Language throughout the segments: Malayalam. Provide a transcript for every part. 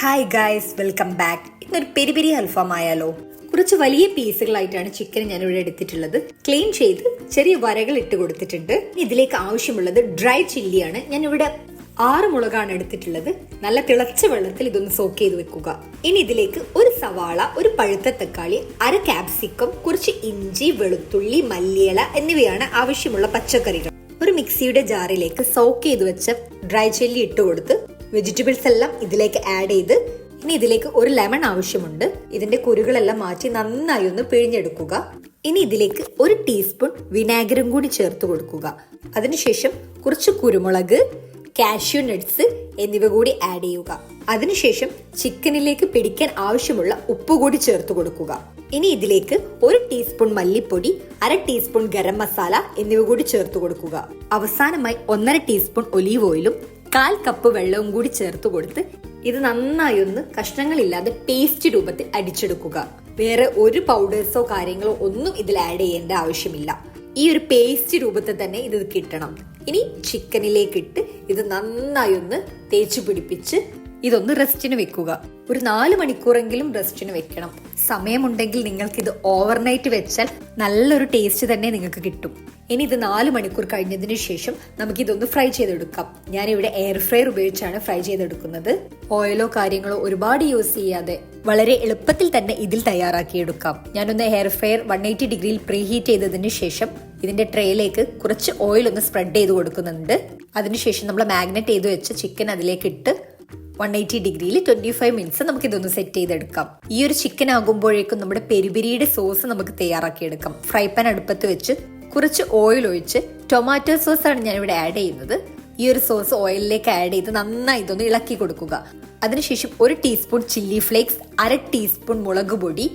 ഹായ് ഗായ്സ് വെൽക്കം ബാക്ക് ഇന്നൊരു പെരി പെരി അൽഫാം ആയാലോ കുറച്ച് വലിയ പീസുകളായിട്ടാണ് ചിക്കൻ ഞാൻ ഇവിടെ എടുത്തിട്ടുള്ളത്. ക്ലീൻ ചെയ്ത് ചെറിയ വരകൾ ഇട്ട് കൊടുത്തിട്ടുണ്ട്. ഇതിലേക്ക് ആവശ്യമുള്ളത് ഡ്രൈ ചില്ലിയാണ് ഞാൻ ഇവിടെ ആറ് മുളകാണ് എടുത്തിട്ടുള്ളത്. നല്ല തിളച്ച വെള്ളത്തിൽ ഇതൊന്ന് സോക്ക് ചെയ്ത് വെക്കുക. ഇനി ഇതിലേക്ക് ഒരു സവാള ഒരു പഴുത്ത തക്കാളി അര കാപ്സിക്കം കുറച്ച് ഇഞ്ചി വെളുത്തുള്ളി മല്ലിയില എന്നിവയാണ് ആവശ്യമുള്ള പച്ചക്കറികൾ. ഒരു മിക്സിയുടെ ജാറിലേക്ക് സോക്ക് ചെയ്ത് വെച്ച ഡ്രൈ ചെല്ലി ഇട്ട് കൊടുത്ത് വെജിറ്റബിൾസ് എല്ലാം ഇതിലേക്ക് ആഡ് ചെയ്ത് ഇനി ഇതിലേക്ക് ഒരു ലെമൺ ആവശ്യമുണ്ട്. ഇതിന്റെ കുരുകളെല്ലാം മാറ്റി നന്നായി ഒന്ന് പിഴിഞ്ഞെടുക്കുക. ഇനി ഇതിലേക്ക് ഒരു ടീസ്പൂൺ വിനാഗിരും കൂടി ചേർത്ത് കൊടുക്കുക. അതിനുശേഷം കുറച്ച് കുരുമുളക് കാഷ്യൂ നട്ട്സ് എന്നിവ കൂടി ആഡ് ചെയ്യുക. അതിനുശേഷം ചിക്കനിലേക്ക് പിടിക്കാൻ ആവശ്യമുള്ള ഉപ്പ് കൂടി ചേർത്ത് കൊടുക്കുക. ഇനി ഇതിലേക്ക് ഒരു ടീസ്പൂൺ മല്ലിപ്പൊടി അര ടീസ്പൂൺ ഗരം മസാല എന്നിവ കൂടി ചേർത്ത് കൊടുക്കുക. അവസാനമായി ഒന്നര ടീസ്പൂൺ ഒലീവ് ഓയിലും കാൽ കപ്പ് വെള്ളവും കൂടി ചേർത്ത് കൊടുത്ത് ഇത് നന്നായി ഒന്ന് കഷ്ണങ്ങളില്ലാതെ പേസ്റ്റ് രൂപത്തിൽ അടിച്ചെടുക്കുക. വേറെ ഒരു പൗഡേഴ്സോ കാര്യങ്ങളോ ഒന്നും ഇതിൽ ആഡ് ചെയ്യേണ്ട ആവശ്യമില്ല. ഈ ഒരു പേസ്റ്റ് രൂപത്തിൽ തന്നെ ഇത് കിട്ടണം. ഇനി ചിക്കനിലേക്ക് ഇട്ട് ഇത് നന്നായി ഒന്ന് തേച്ച് പിടിപ്പിച്ച് ഇതൊന്ന് റെസ്റ്റിന് വെക്കുക. ഒരു നാല് മണിക്കൂറെങ്കിലും റെസ്റ്റിന് വെക്കണം. സമയമുണ്ടെങ്കിൽ നിങ്ങൾക്ക് ഇത് ഓവർനൈറ്റ് വെച്ചാൽ നല്ലൊരു ടേസ്റ്റ് തന്നെ നിങ്ങൾക്ക് കിട്ടും. ഇനി ഇത് നാല് മണിക്കൂർ കഴിഞ്ഞതിന് ശേഷം നമുക്ക് ഇതൊന്ന് ഫ്രൈ ചെയ്തെടുക്കാം. ഇവിടെ എയർ ഫ്രയർ ഉപയോഗിച്ചാണ് ഫ്രൈ ചെയ്തെടുക്കുന്നത്. ഓയിലോ കാര്യങ്ങളോ ഒരുപാട് യൂസ് ചെയ്യാതെ വളരെ എളുപ്പത്തിൽ തന്നെ ഇതിൽ തയ്യാറാക്കിയെടുക്കാം. ഞാനൊന്ന് എയർ ഫ്രയർ വൺ എയ്റ്റി ഡിഗ്രിയിൽ പ്രീ ഹീറ്റ് ചെയ്തതിന് ശേഷം ഇതിന്റെ ട്രേയിലേക്ക് കുറച്ച് ഓയിൽ ഒന്ന് സ്പ്രെഡ് ചെയ്ത് കൊടുക്കുന്നുണ്ട്. അതിനുശേഷം നമ്മൾ മാഗ്നറ്റ് ചെയ്ത് വെച്ച ചിക്കൻ അതിലേക്ക് ഇട്ട് വൺ എയ്റ്റി ഡിഗ്രിയിൽ ട്വന്റി ഫൈവ് മിനിറ്റ്സ് നമുക്ക് ഇതൊന്ന് സെറ്റ് ചെയ്തെടുക്കാം. ഈ ഒരു ചിക്കൻ ആകുമ്പോഴേക്കും നമ്മുടെ പെരുപിരിയുടെ സോസ് നമുക്ക് തയ്യാറാക്കി എടുക്കാം ഫ്രൈ പാൻ അടുപ്പത്ത് വെച്ച് കുറച്ച് ഓയിൽ ഒഴിച്ച് ടൊമാറ്റോ സോസ് ആണ് ഞാൻ ഇവിടെ ആഡ് ചെയ്യുന്നത്. ഈ ഒരു സോസ് ഓയിലിലേക്ക് ആഡ് ചെയ്ത് നന്നായി ഇതൊന്ന് ഇളക്കി കൊടുക്കുക. അതിനുശേഷം ഒരു ടീസ്പൂൺ ചില്ലി ഫ്ലേക്സ് അര ടീസ്പൂൺ മുളക് പൊടി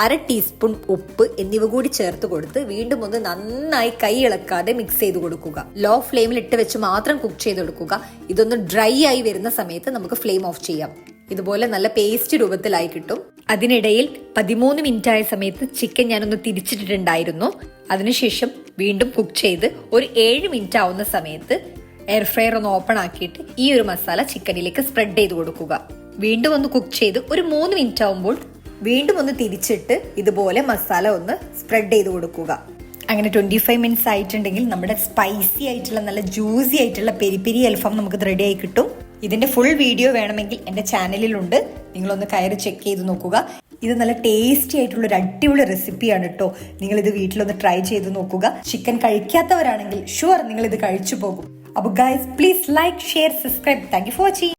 അര ടീസ്പൂൺ ഉപ്പ് എന്നിവ കൂടി ചേർത്ത് കൊടുത്ത് വീണ്ടും ഒന്ന് നന്നായി കൈ ഇളക്കാതെ മിക്സ് ചെയ്ത് കൊടുക്കുക. ലോ ഫ്ലെയിമിൽ ഇട്ട് വെച്ച് മാത്രം കുക്ക് ചെയ്തെടുക്കുക ഇതൊന്ന് ഡ്രൈ ആയി വരുന്ന സമയത്ത് നമുക്ക് ഫ്ലെയിം ഓഫ് ചെയ്യാം. ഇതുപോലെ നല്ല പേസ്റ്റ് രൂപത്തിലായി കിട്ടും. അതിനിടയിൽ പതിമൂന്ന് മിനിറ്റ് ആയ സമയത്ത് ചിക്കൻ ഞാനൊന്ന് തിരിച്ചിട്ടിട്ടുണ്ടായിരുന്നു. അതിനുശേഷം വീണ്ടും കുക്ക് ചെയ്ത് ഒരു ഏഴ് മിനിറ്റ് ആവുന്ന സമയത്ത് എയർ ഫ്രയർ ഒന്ന് ഓപ്പൺ ആക്കിയിട്ട് ഈ ഒരു മസാല ചിക്കനിലേക്ക് സ്പ്രെഡ് ചെയ്ത് കൊടുക്കുക. വീണ്ടും ഒന്ന് കുക്ക് ചെയ്ത് ഒരു മൂന്ന് മിനിറ്റ് ആവുമ്പോൾ വീണ്ടും ഒന്ന് തിരിച്ചിട്ട് ഇതുപോലെ മസാല ഒന്ന് സ്പ്രെഡ് ചെയ്ത് കൊടുക്കുക. അങ്ങനെ ട്വന്റി ഫൈവ് മിനിറ്റ്സ് ആയിട്ടുണ്ടെങ്കിൽ നമ്മുടെ സ്പൈസി ആയിട്ടുള്ള നല്ല ജ്യൂസി ആയിട്ടുള്ള പെരി പെരി അൽഫാം നമുക്ക് റെഡി ആയി കിട്ടും. ഇതിന്റെ ഫുൾ വീഡിയോ വേണമെങ്കിൽ എന്റെ ചാനലിലുണ്ട്. നിങ്ങളൊന്ന് കയറി ചെക്ക് ചെയ്ത് നോക്കുക. ഇത് നല്ല ടേസ്റ്റി ആയിട്ടുള്ള ഒരു അടിപൊളി റെസിപ്പിയാണ് കേട്ടോ നിങ്ങൾ ഇത് വീട്ടിലൊന്ന് ട്രൈ ചെയ്ത് നോക്കുക. ചിക്കൻ കഴിക്കാത്തവരാണെങ്കിൽ ഷുവർ നിങ്ങൾ ഇത് കഴിച്ചു പോകും. അപ്പോൾ guys please like share subscribe thank you for watching